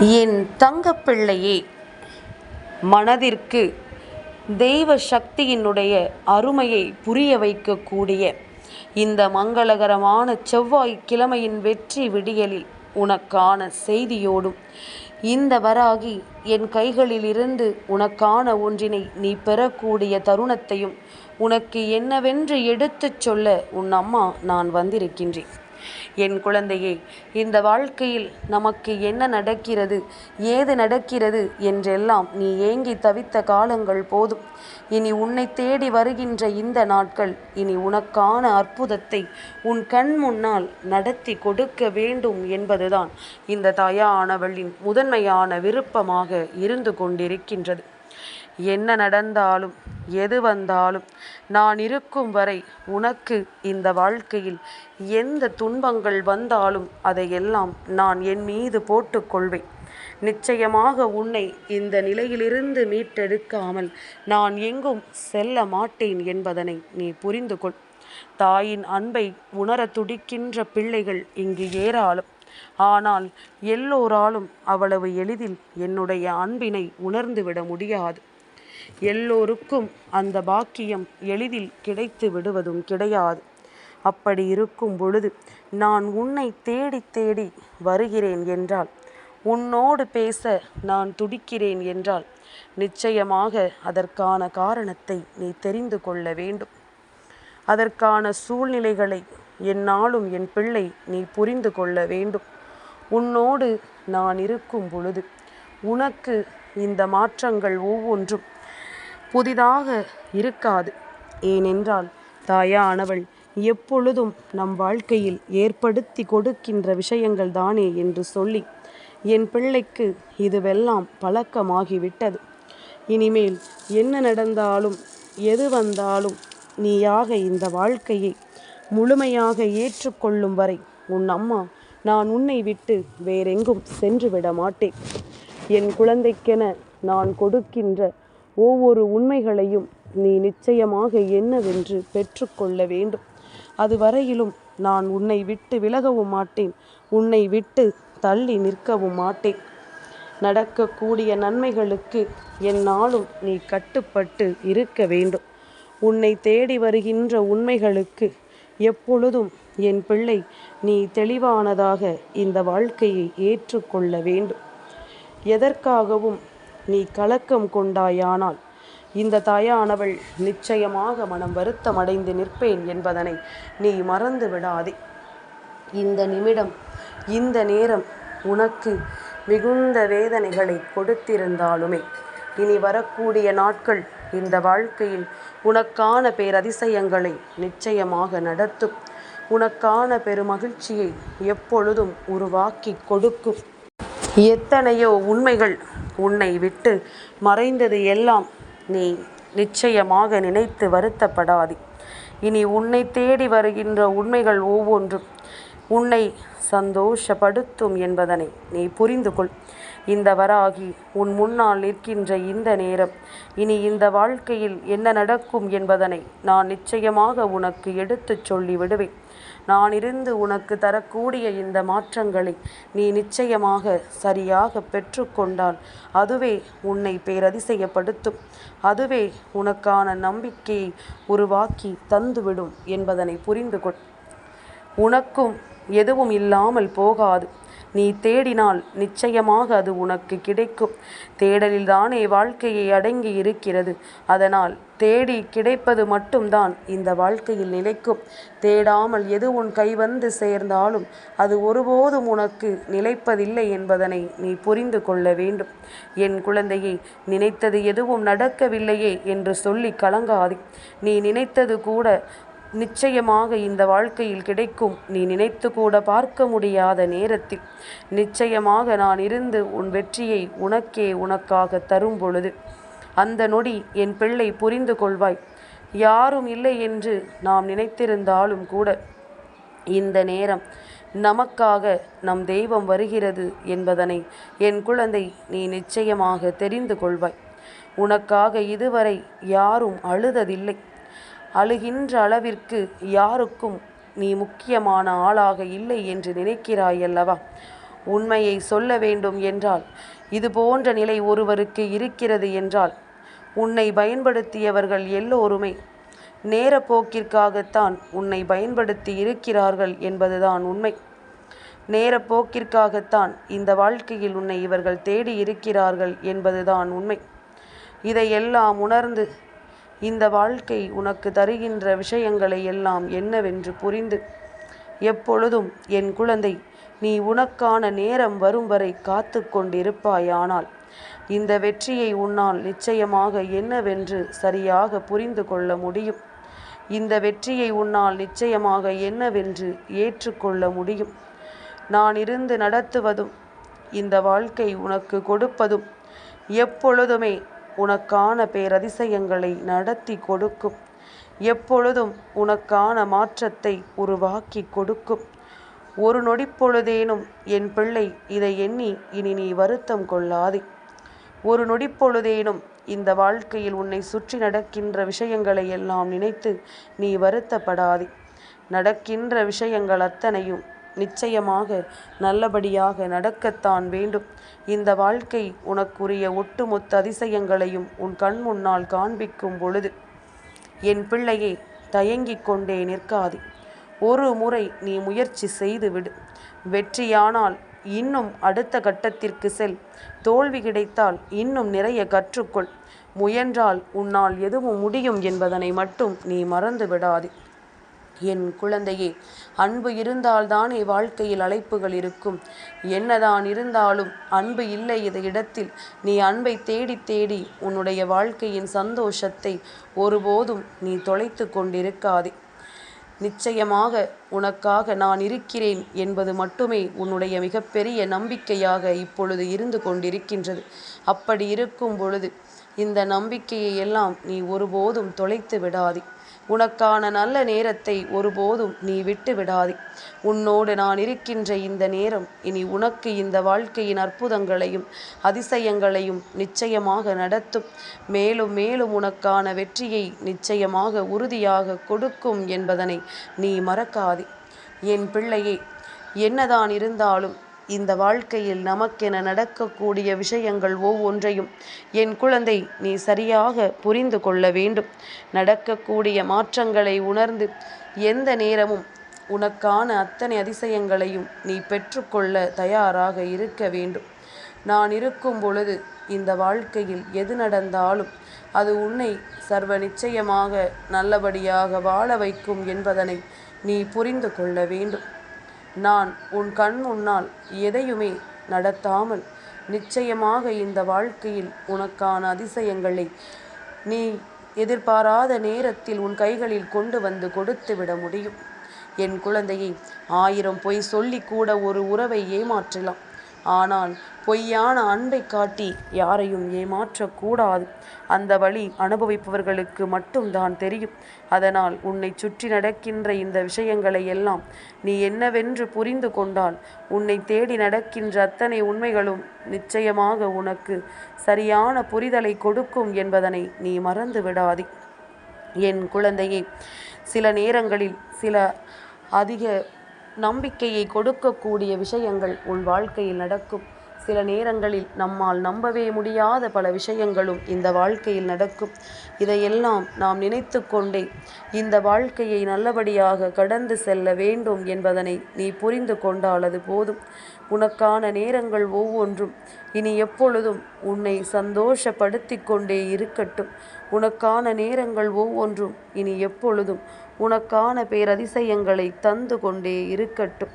என் தங்கப்பிள்ளையே மனதிற்கு தெய்வ சக்தியினுடைய அருமையை புரிய வைக்கக்கூடிய இந்த மங்களகரமான செவ்வாய் கிழமையின் வெற்றி விடியலில் உனக்கான செய்தியோடும் இந்த வராகி என் கைகளிலிருந்து உனக்கான ஒன்றினை நீ பெறக்கூடிய தருணத்தையும் உனக்கு என்னவென்று எடுத்துச் சொல்ல உன் அம்மா நான் வந்திருக்கின்றேன். என் குழந்தையே இந்த வாழ்க்கையில் நமக்கு என்ன நடக்கிறது ஏது நடக்கிறது என்றெல்லாம் நீ ஏங்கி தவித்த காலங்கள் போதும். இனி உன்னை தேடி வருகின்ற இந்த நாட்கள் இனி உனக்கான அற்புதத்தை உன் கண் முன்னால் நடத்தி கொடுக்க வேண்டும் என்பதுதான் இந்த தாயானவளின் முதன்மையான விருப்பமாக இருந்து கொண்டிருக்கின்றது. என்ன நடந்தாலும் எது வந்தாலும் நான் இருக்கும் வரை உனக்கு இந்த வாழ்க்கையில் எந்த துன்பங்கள் வந்தாலும் அதையெல்லாம் நான் என் மீது போட்டுக்கொள்வேன். நிச்சயமாக உன்னை இந்த நிலையிலிருந்து மீட்டெடுக்காமல் நான் எங்கும் செல்ல மாட்டேன் என்பதனை நீ புரிந்து கொள். தாயின் அன்பை உணர துடிக்கின்ற பிள்ளைகள் இங்கு ஏராளம். ஆனால் எல்லோராலும் அவ்வளவு எளிதில் என்னுடைய அன்பினை உணர்ந்துவிட முடியாது. எல்லோருக்கும் அந்த பாக்கியம் எளிதில் கிடைத்து விடுவதும் கிடையாது. அப்படி இருக்கும் பொழுது நான் உன்னை தேடி தேடி வருகிறேன் என்றால் உன்னோடு பேச நான் துடிக்கிறேன் என்றால் நிச்சயமாக அதற்கான காரணத்தை நீ தெரிந்து கொள்ள வேண்டும். அதற்கான சூழ்நிலைகளை என்னாலும் என் பிள்ளை நீ புரிந்து கொள்ள வேண்டும். உன்னோடு நான் இருக்கும் பொழுது உனக்கு இந்த மாற்றங்கள் ஒவ்வொன்றும் புதிதாக இருக்காது. ஏனென்றால் தாயானவள் எப்பொழுதும் நம் வாழ்க்கையில் ஏற்படுத்தி கொடுக்கின்ற விஷயங்கள் தானே என்று சொல்லி என் பிள்ளைக்கு இதுவெல்லாம் பழக்கமாகிவிட்டது. இனிமேல் என்ன நடந்தாலும் எது வந்தாலும் நீயாக இந்த வாழ்க்கையை முழுமையாக ஏற்றுக்கொள்ளும் வரை உன் அம்மா நான் உன்னை விட்டு வேறெங்கும் சென்று விட மாட்டேன் என் குழந்தைக்கென நான் கொடுக்கின்ற ஒவ்வொரு உண்மைகளையும் நீ நிச்சயமாக என்னவென்று பெற்றுக்கொள்ள வேண்டும். அதுவரையிலும் நான் உன்னை விட்டு விலகவும் மாட்டேன். உன்னை விட்டு தள்ளி நிற்கவும் மாட்டேன். நடக்கக்கூடிய நன்மைகளுக்கு என்னாலும் நீ கட்டுப்பட்டு இருக்க வேண்டும். உன்னை தேடி வருகின்ற உண்மைகளுக்கு எப்பொழுதும் என் பிள்ளை நீ தெளிவானதாக இந்த வாழ்க்கையை ஏற்றுக்கொள்ள வேண்டும். எதற்காகவும் நீ கலக்கம் கொண்டாயானால். இந்த தாயானவள் நிச்சயமாக மனம் வருத்தமடைந்து நிற்பேன் என்பதனை நீ மறந்து விடாதே. இந்த நிமிடம் இந்த நேரம் உனக்கு மிகுந்த வேதனைகளை கொடுத்திருந்தாலுமே இனி வரக்கூடிய நாட்கள் இந்த வாழ்க்கையில் உனக்கான பேரதிசயங்களை நிச்சயமாக நடத்தும். உனக்கான பெருமகிழ்ச்சியை எப்பொழுதும் உருவாக்கி கொடுக்கும். எத்தனையோ உண்மைகள் உன்னை விட்டு மறைந்தது எல்லாம் நீ நிச்சயமாக நினைத்து வருத்தப்படாதே. இனி உன்னை தேடி வருகின்ற உண்மைகள் ஒவ்வொன்றும் உன்னை சந்தோஷப்படுத்தும் என்பதனை நீ புரிந்து கொள். இந்த வராகி உன் முன்னால் நிற்கின்ற இந்த நேரம் இனி இந்த வாழ்க்கையில் என்ன நடக்கும் என்பதனை நான் நிச்சயமாக உனக்கு எடுத்துச் சொல்லி விடுவேன் நான் இருந்து உனக்கு தரக்கூடிய இந்த மாற்றங்களை நீ நிச்சயமாக சரியாக பெற்றுக்கொண்டால் அதுவே உன்னை பேரதிசயப்படுத்தும். அதுவே உனக்கான நம்பிக்கையை உருவாக்கி தந்துவிடும் என்பதனை புரிந்து கொள் உனக்கும் எதுவும் இல்லாமல் போகாது. நீ தேடினால் நிச்சயமாக அது உனக்கு கிடைக்கும். தேடலில்தானே வாழ்க்கையை அடங்கி இருக்கிறது. அதனால் தேடி கிடைப்பது மட்டும்தான் இந்த வாழ்க்கையில் நிலைக்கும். தேடாமல் எது உன் கை வந்து சேர்ந்தாலும் அது ஒருபோதும் உனக்கு நிலைப்பதில்லை என்பதனை நீ புரிந்து கொள்ள வேண்டும். என் குழந்தையை நினைத்தது எதுவும் நடக்கவில்லையே என்று சொல்லி கலங்காதே. நீ நினைத்தது கூட நிச்சயமாக இந்த வாழ்க்கையில் கிடைக்கும். நீ நினைத்து கூட பார்க்க முடியாத நேரத்தில். நிச்சயமாக நான் இருந்து உன் வெற்றியை உனக்கே உனக்காக தரும் பொழுது அந்த நொடி என் பிள்ளை புரிந்து கொள்வாய். யாரும் இல்லை என்று நாம் நினைத்திருந்தாலும் கூட இந்த நேரம் நமக்காக நம் தெய்வம் வருகிறது என்பதனை என் குழந்தை நீ நிச்சயமாக தெரிந்து கொள்வாய். உனக்காக இதுவரை யாரும் அழுததில்லை. அழுகின்ற அளவிற்கு யாருக்கும் நீ முக்கியமான ஆளாக இல்லை என்று நினைக்கிறாய் அல்லவா உண்மையை சொல்ல வேண்டும் என்றால் இது போன்ற நிலை ஒருவருக்கு இருக்கிறது என்றால் உன்னை பயன்படுத்தியவர்கள் எல்லோருமே நேரப்போக்கிற்காகத்தான் உன்னை பயன்படுத்தி இருக்கிறார்கள் என்பதுதான் உண்மை. நேரப்போக்கிற்காகத்தான் இந்த வாழ்க்கையில் உன்னை இவர்கள் தேடி இருக்கிறார்கள் என்பதுதான் உண்மை. இதையெல்லாம் உணர்ந்து இந்த வாழ்க்கை உனக்கு தருகின்ற விஷயங்களை எல்லாம் என்னவென்று புரிந்து எப்பொழுதும் என் குழந்தை நீ உனக்கான நேரம் வரும் வரை காத்து கொண்டிருப்பாயானால் இந்த வெற்றியை உன்னால் நிச்சயமாக என்னவென்று சரியாக புரிந்து கொள்ள முடியும். இந்த வெற்றியை உன்னால் நிச்சயமாக என்னவென்று ஏற்றுக்கொள்ள முடியும். நான் இருந்து நடத்துவதும் இந்த வாழ்க்கை உனக்கு கொடுப்பதும் எப்பொழுதுமே உனக்கான பேரதிசயங்களை நடத்தி கொடுக்கும். எப்பொழுதும் உனக்கான மாற்றத்தை உருவாக்கி கொடுக்கும். ஒரு நொடிப்பொழுதேனும் என் பிள்ளை இதை எண்ணி இனி நீ வருத்தம் கொள்ளாதே. ஒரு நொடிப்பொழுதேனும் இந்த வாழ்க்கையில் உன்னை சுற்றி நடக்கின்ற விஷயங்களை எல்லாம் நினைத்து நீ வருத்தப்படாதே. நடக்கின்ற விஷயங்கள் அத்தனையும் நிச்சயமாக நல்லபடியாக நடக்கத்தான் வேண்டும். இந்த வாழ்க்கை உனக்குரிய ஒட்டுமொத்த அதிசயங்களையும் உன் கண் முன்னால் காண்பிக்கும் பொழுது என் பிள்ளையே தயங்கிக் கொண்டே நிற்காது. ஒரு முறை நீ முயற்சி செய்துவிடு. வெற்றியானால் இன்னும் அடுத்த கட்டத்திற்கு செல். தோல்வி கிடைத்தால் இன்னும் நிறைய கற்றுக்கொள். முயன்றால் உன்னால் எதுவும் முடியும் என்பதனை மட்டும் நீ மறந்து விடாதே என் குழந்தையே அன்பு இருந்தால்தானே வாழ்க்கையில் அழைப்புகள் இருக்கும். என்னதான் இருந்தாலும் அன்பு இல்லை இந்த இடத்தில் நீ அன்பை தேடி தேடி உன்னுடைய வாழ்க்கையின் சந்தோஷத்தை ஒருபோதும் நீ தொலைத்து கொண்டிருக்காதே. நிச்சயமாக உனக்காக நான் இருக்கிறேன் என்பது மட்டுமே உன்னுடைய மிகப்பெரிய நம்பிக்கையாக இப்பொழுது இருந்து கொண்டிருக்கின்றது. அப்படி இருக்கும் பொழுது இந்த நம்பிக்கையை எல்லாம் நீ ஒருபோதும் தொலைத்து விடாதே. உனக்கான நல்ல நேரத்தை ஒருபோதும் நீ விட்டு விடாதே. உன்னோடு நான் இருக்கின்ற இந்த நேரம் இனி உனக்கு இந்த வாழ்க்கையின் அற்புதங்களையும் அதிசயங்களையும் நிச்சயமாக நடத்தும். மேலும் மேலும் உனக்கான வெற்றியை நிச்சயமாக உறுதியாக கொடுக்கும் என்பதனை நீ மறக்காதே. என் பிள்ளையே என்னதான் இருந்தாலும் இந்த வாழ்க்கையில் நமக்கென நடக்கக்கூடிய விஷயங்கள் ஒவ்வொன்றையும் என் குழந்தை நீ சரியாக புரிந்து கொள்ள வேண்டும். நடக்கக்கூடிய மாற்றங்களை உணர்ந்து எந்த நேரமும் உனக்கான அத்தனை அதிசயங்களையும் நீ பெற்றுக்கொள்ள தயாராக இருக்க வேண்டும். நான் இருக்கும் பொழுது இந்த வாழ்க்கையில் எது நடந்தாலும் அது உன்னை சர்வ நிச்சயமாக நல்லபடியாக வாழ வைக்கும் என்பதனை நீ புரிந்து கொள்ள வேண்டும். நான் உன் கண் முன்னால் எதையுமே நடத்தாமல் நிச்சயமாக இந்த வாழ்க்கையில் உனக்கான அதிசயங்களை நீ எதிர்பாராத நேரத்தில் உன் கைகளில் கொண்டு வந்து கொடுத்து விட முடியும். என் குழந்தையை ஆயிரம் பொய் சொல்லி கூட ஒரு உறவை ஏமாற்றலாம். ஆனால் பொய்யான அன்பை காட்டி யாரையும் ஏமாற்றக்கூடாது அந்த வழி அனுபவிப்பவர்களுக்கு மட்டும்தான் தெரியும். அதனால் உன்னை சுற்றி நடக்கின்ற இந்த விஷயங்களை எல்லாம் நீ என்னவென்று புரிந்து கொண்டால் உன்னை தேடி நடக்கின்ற அத்தனை உண்மைகளும் நிச்சயமாக உனக்கு சரியான புரிதலை கொடுக்கும் என்பதனை நீ மறந்து விடாதே. என் குழந்தையே சில நேரங்களில் சில அதிக நம்பிக்கையை கொடுக்கக்கூடிய விஷயங்கள் உன் வாழ்க்கையில் நடக்கும். சில நேரங்களில் நம்மால் நம்பவே முடியாத பல விஷயங்களும் இந்த வாழ்க்கையில் நடக்கும். இதையெல்லாம் நாம் நினைத்து கொண்டே இந்த வாழ்க்கையை நல்லபடியாக கடந்து செல்ல வேண்டும் என்பதனை நீ புரிந்து கொண்டால் அது போதும். உனக்கான நேரங்கள் ஒவ்வொன்றும். இனி எப்பொழுதும் உன்னை சந்தோஷப்படுத்தி கொண்டே இருக்கட்டும். உனக்கான நேரங்கள் ஒவ்வொன்றும். இனி எப்பொழுதும் உனக்கான பேரதிசயங்களை தந்து கொண்டே இருக்கட்டும்.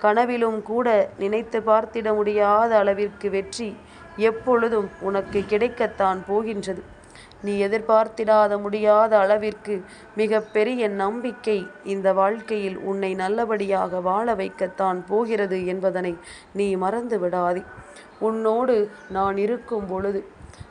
கனவிலும் கூட நினைத்து பார்த்திட முடியாத அளவிற்கு வெற்றி எப்பொழுதும் உனக்கு கிடைக்கத்தான் போகின்றது. நீ எதிர்பார்த்திடாத முடியாத அளவிற்கு மிக பெரிய நம்பிக்கை இந்த வாழ்க்கையில் உன்னை நல்லபடியாக வாழ வைக்கத்தான் போகிறது என்பதனை நீ மறந்து விடாதே உன்னோடு நான் இருக்கும் பொழுது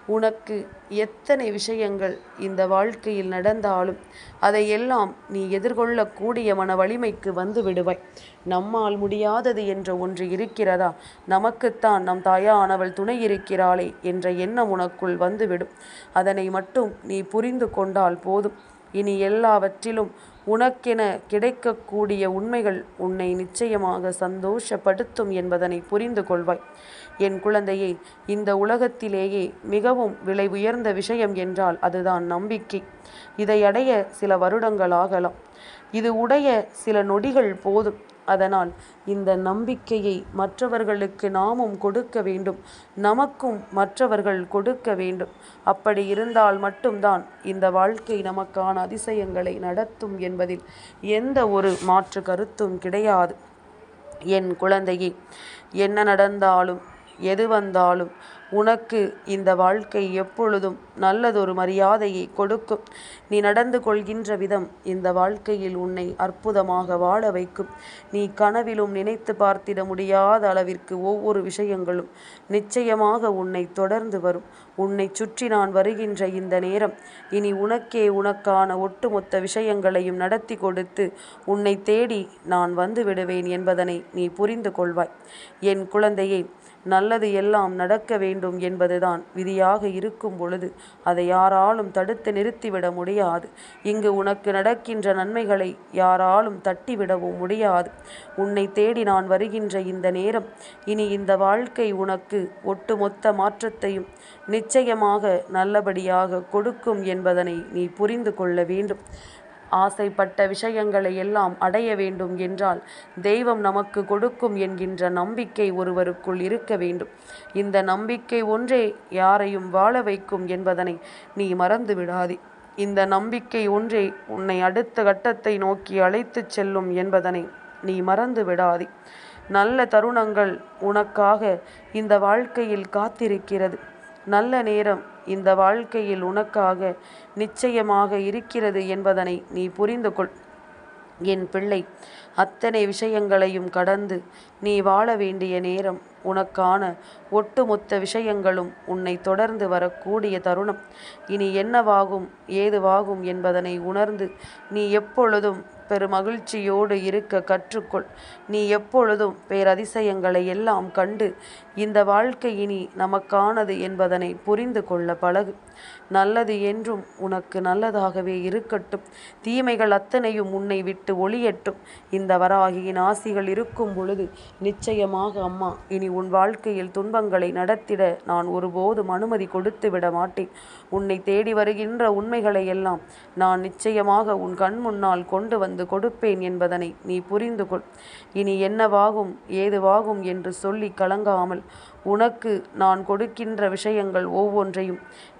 உனக்கு எத்தனை விஷயங்கள் இந்த வாழ்க்கையில் நடந்தாலும் அதையெல்லாம் நீ எதிர்கொள்ளக்கூடிய மன வலிமைக்கு வந்து விடுவாய். நம்மால் முடியாதது என்ற ஒன்று இருக்கிறதா? நமக்குத்தான் நம் தாயானவள் துணை இருக்கிறாளே என்ற எண்ணம் உனக்குள் வந்துவிடும் அதனை மட்டும் நீ புரிந்து கொண்டால் போதும். இனி எல்லாவற்றிலும் உனக்கென கிடைக்கக்கூடிய உண்மைகள் உன்னை நிச்சயமாக சந்தோஷப்படுத்தும் என்பதனை புரிந்து கொள்வாய். என் குழந்தையே இந்த உலகத்திலேயே மிகவும் விலை உயர்ந்த விஷயம் என்றால் அதுதான் நம்பிக்கை. இதை அடைய சில வருடங்கள் ஆகலாம். இது உடைய சில நொடிகள் போதும். அதனால் இந்த நம்பிக்கையை மற்றவர்களுக்கு நாமும் கொடுக்க வேண்டும். நமக்கும் மற்றவர்கள் கொடுக்க வேண்டும். அப்படி இருந்தால் மட்டும்தான் இந்த வாழ்க்கை நமக்கான அதிசயங்களை நடத்தும் என்பதில் எந்த ஒரு மாற்று கருத்தும் கிடையாது. என் குழந்தையே என்ன நடந்தாலும் எது வந்தாலும் உனக்கு இந்த வாழ்க்கை எப்பொழுதும் நல்லதொரு மரியாதையை கொடுக்கும். நீ நடந்து கொள்கின்ற விதம் இந்த வாழ்க்கையில் உன்னை அற்புதமாக வாழ வைக்கும். நீ கனவிலும் நினைத்து பார்த்திட முடியாத அளவிற்கு ஒவ்வொரு விஷயங்களும் நிச்சயமாக உன்னை தொடர்ந்து வரும். உன்னை சுற்றி நான் வருகின்ற இந்த நேரம் இனி உனக்கே உனக்கான ஒட்டுமொத்த விஷயங்களையும் நடத்தி கொடுத்து உன்னை தேடி நான் வந்து விடுவேன் என்பதனை நீ புரிந்து கொள்வாய். என் குழந்தையை நல்லது எல்லாம் நடக்க வேண்டும் என்பதுதான் விதியாக இருக்கும் பொழுது அதை யாராலும் தடுத்து நிறுத்திவிட முடியாது. இங்கு உனக்கு நடக்கின்ற நன்மைகளை யாராலும் தட்டிவிடவும் முடியாது. உன்னை தேடி நான் வருகின்ற இந்த நேரம் இனி இந்த வாழ்க்கை உனக்கு ஒட்டுமொத்த மாற்றத்தையும் நிச்சயமாக நல்லபடியாக கொடுக்கும் என்பதனை நீ புரிந்து கொள்ள வேண்டும். ஆசைப்பட்ட விஷயங்களை எல்லாம் அடைய வேண்டும் என்றால் தெய்வம் நமக்கு கொடுக்கும் என்கின்ற நம்பிக்கை ஒருவருக்குள் இருக்க வேண்டும். இந்த நம்பிக்கை ஒன்றே யாரையும் வாழ வைக்கும் என்பதனை நீ மறந்து விடாதே. இந்த நம்பிக்கை ஒன்றே உன்னை அடுத்த கட்டத்தை நோக்கி அழைத்துச் செல்லும் என்பதனை நீ மறந்து விடாதே. நல்ல தருணங்கள் உனக்காக இந்த வாழ்க்கையில் காத்திருக்கிறது. நல்ல நேரம் இந்த வாழ்க்கையில் உனக்காக நிச்சயமாக இருக்கிறது என்பதனை நீ புரிந்து கொள். என் பிள்ளை அத்தனை விஷயங்களையும் கடந்து நீ வாழ வேண்டிய நேரம் உனக்கான ஒட்டுமொத்த விஷயங்களும் உன்னை தொடர்ந்து வரக்கூடிய தருணம். இனி என்னவாகும் ஏதுவாகும் என்பதனை உணர்ந்து நீ எப்பொழுதும் பெருமகிழ்ச்சியோடு இருக்க கற்றுக்கொள். நீ எப்பொழுதும் பேரதிசயங்களை எல்லாம் கண்டு இந்த வாழ்க்கை இனி நமக்கானது என்பதனை புரிந்து கொள்ள பழகு. நல்லது என்றும் உனக்கு நல்லதாகவே இருக்கட்டும். தீமைகள் அத்தனையும் உன்னை விட்டு ஒளியட்டும். இந்த வராகியின் ஆசிகள் இருக்கும் பொழுது நிச்சயமாக அம்மா இனி உன் வாழ்க்கையில் துன்பங்களை நடத்திட நான் ஒருபோதும் அனுமதி கொடுத்து விட மாட்டேன். உன்னை தேடி வருகின்ற உண்மைகளை எல்லாம் நான் நிச்சயமாக உன் கண் முன்னால் கொண்டு வந்து கொடுப்பேன் என்பதனை நீ புரிந்து கொள். இனி என்னவாகும் ஏதுவாகும் என்று சொல்லி கலங்காமல் உனக்கு நான் கொடுக்கின்ற விஷயங்கள் ஒவ்வொன்றையும்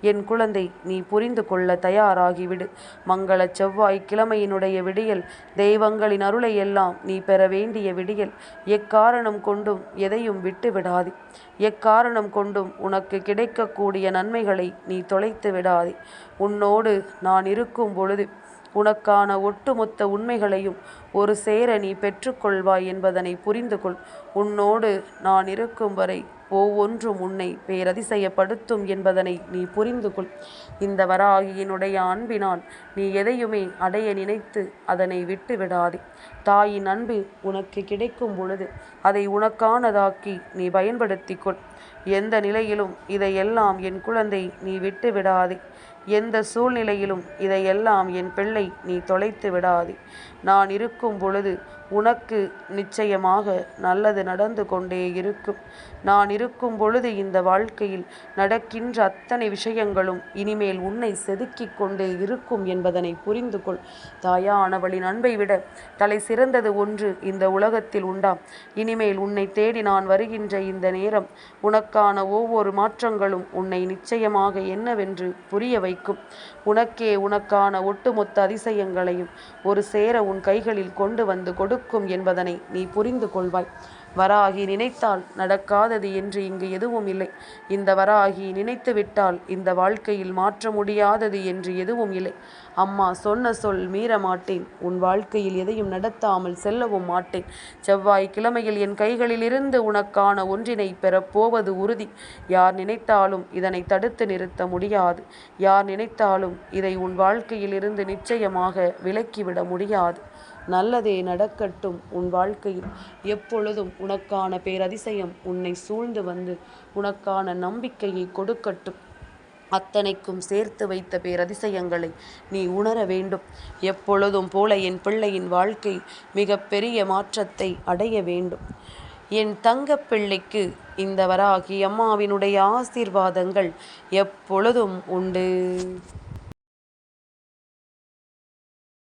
என் குழந்தை நீ புரிந்து கொள்ள தயாராகிவிடு. மங்கள செவ்வாய் கிழமையினுடைய விடியல் தெய்வங்களின் அருளை எல்லாம் நீ பெற வேண்டிய விடியல். எக்காரணம் கொண்டும் எதையும் விட்டு விடாதே எக்காரணம் கொண்டும் உனக்கு கிடைக்கக்கூடிய நன்மைகளை நீ தொலைத்து விடாதே உன்னோடு நான் இருக்கும் பொழுது உனக்கான ஒட்டுமொத்த உண்மைகளையும் ஒரு சேர நீ பெற்றுக்கொள்வாய் என்பதனை புரிந்து கொள் உன்னோடு நான் இருக்கும் வரை ஒவ்வொன்றும் உன்னை பேரதிசயப்படுத்தும் என்பதனை நீ புரிந்து கொள் இந்த வராகியினுடைய அன்பினால் நீ எதையுமே அடைய நினைத்து அதனை விட்டு விடாதே தாயின் அன்பு உனக்கு கிடைக்கும் பொழுது அதை உனக்கானதாக்கி நீ பயன்படுத்தி கொள் எந்த நிலையிலும் இதையெல்லாம் என் குழந்தை நீ விட்டு விடாதே எந்த சூழ்நிலையிலும் இதையெல்லாம் என் பிள்ளை நீ தொலைத்து விடாதே. நான் இருக்கும் பொழுது உனக்கு நிச்சயமாக நல்லது நடந்து கொண்டே இருக்கும். நான் இருக்கும் பொழுது இந்த வாழ்க்கையில் நடக்கின்ற அத்தனை விஷயங்களும் இனிமேல் உன்னை செதுக்கிக் கொண்டே இருக்கும் என்பதனை புரிந்து கொள். தாயானவளின் அன்பை விட தலை சிறந்தது ஒன்று இந்த உலகத்தில் உண்டாம் இனிமேல் உன்னை தேடி நான் வருகின்ற இந்த நேரம் உனக்கான ஒவ்வொரு மாற்றங்களும் உன்னை நிச்சயமாக என்னவென்று புரிய வைக்கும். உனக்கே உனக்கான ஒட்டுமொத்த அதிசயங்களையும் ஒரு சேர உன் கைகளில் கொண்டு வந்து கொடு இருக்கும் என்பதனை நீ புரிந்து கொள்வாய். வராகி நினைத்தால் நடக்காதது என்று இங்கு எதுவும் இல்லை. இந்த வராகி நினைத்து விட்டால் இந்த வாழ்க்கையில் மாற்ற முடியாதது என்று எதுவும் இல்லை. அம்மா சொன்ன சொல் மீற மாட்டேன் உன் வாழ்க்கையில் எதையும் நடத்தாமல் செல்லவும் மாட்டேன். செவ்வாய் கிழமையில் என் கைகளில் இருந்து உனக்கான ஒன்றினை பெறப்போவது உறுதி. யார் நினைத்தாலும் இதனை தடுத்து நிறுத்த முடியாது. யார் நினைத்தாலும் இதை உன் வாழ்க்கையில் இருந்து நிச்சயமாக விலக்கிவிட முடியாது. நல்லதே நடக்கட்டும் உன் வாழ்க்கையில். எப்பொழுதும் உனக்கான பேரதிசயம் உன்னை சூழ்ந்து வந்து உனக்கான நம்பிக்கையை கொடுக்கட்டும். அத்தனைக்கும் சேர்த்து வைத்த பேரதிசயங்களை நீ உணர வேண்டும். எப்பொழுதும் போல என் பிள்ளையின் வாழ்க்கை மிக பெரிய மாற்றத்தை அடைய வேண்டும். என் தங்க பிள்ளைக்கு இந்த வராகி அம்மாவினுடைய ஆசீர்வாதங்கள் எப்பொழுதும் உண்டு.